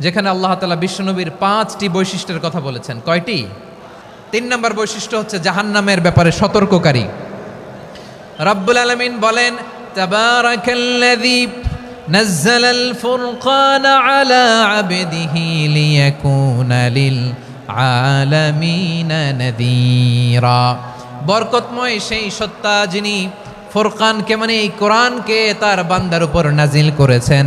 যেখানে আল্লাহ তালা বিশ্বনবীর পাঁচটি বৈশিষ্ট্যের কথা বলেছেন কয়টি তিন নম্বর বৈশিষ্ট্য হচ্ছে জাহান্নামের ব্যাপারে সতর্ককারী রব্বুল আলমিন বলেন তাবারাকাল্লাযী نزل الفرقان على عبده ليكون للعالمين نذيرا বরকতময় সেই সত্তা যিনি ফোরকানকে মানে এই কোরআনকে তার বান্দার উপর নাজিল করেছেন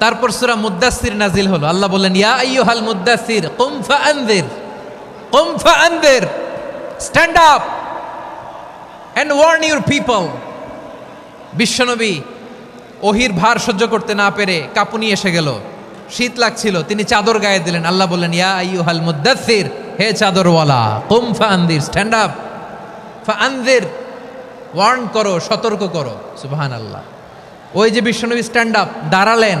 তারপর সুরা মুদ্দাসির নাজিল হলো। আল্লাহ বললেন, ইয়া আইয়ুহাল মুদ্দাসির কুম ফাআনযির কুম ফাআনযির stand up and warn your people. বিশ্বনবী ওহির ভার সহ্য করতে না পেরে কাপুনি এসে গেল। শীত লাগছিল, তিনি চাদর গায়ে দিলেন। আল্লাহ বললেন, ইয়া আইয়ুহাল মুদ্দাসির হে চাদরওয়ালা, কুম ফাআনদির, স্ট্যান্ড আপ, ফাআনদির, ওয়ার্ন করো, সতর্ক করো। সুবাহান আল্লাহ ওই যে বিশ্বনবী স্ট্যান্ড আপ, দাঁড়ালেন।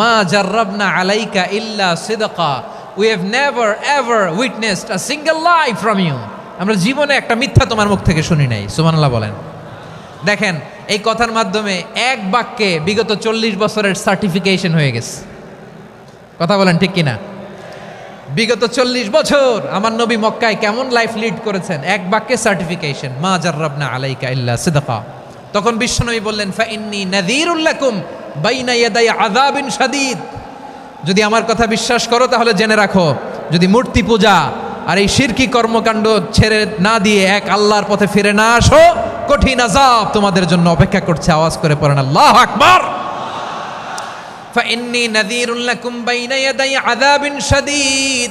মা জার্রাবনা আলাইকা ইল্লা সিদকা। We have never ever witnessed a single life from you আমরা জীবনে একটা মিথ্যা তোমার মুখ থেকে শুনি নাই সুমানাল্লাহ বলেন। দেখেন, এই কথার মাধ্যমে এক বাক্যে বিগত চল্লিশ বছরের সার্টিফিকেশন হয়ে গেছে। কথা বলেন ঠিক কিনা? বিগত চল্লিশ বছর আমার নবী মক্কায় কেমন লাইফ লিড করেছেন? এক বাক্যে সার্টিফিকেশন মা জার্রাবনা আলাইকা ইল্লা সিদকা। তখন বিশ্বনবী বললেন ফাইন্নি নাযীরুল্লাকুম বাইনা ইয়াদাই আযাবিন শাদীদ। যদি আমার কথা বিশ্বাস করো, তাহলে জেনে রাখো, যদি মূর্তি পূজা আর এই শিরকি কর্মকাণ্ড ছেড়ে না দিয়ে এক আল্লাহর পথে ফিরে না আসো, কঠিন আজাব তোমাদের জন্য অপেক্ষা করছে। আওয়াজ করে পড়েন, আল্লাহ আকবার! ফাইন্নি নাযীরুল্লাকুম বাইনা ইয়াদাই আযাবিন শাদীদ।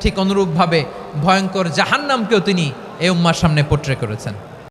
ঠিক অনুরূপভাবে ভয়ঙ্কর জাহান্নামকেও তিনি এই উম্মার সামনে পোট্রে করেছেন।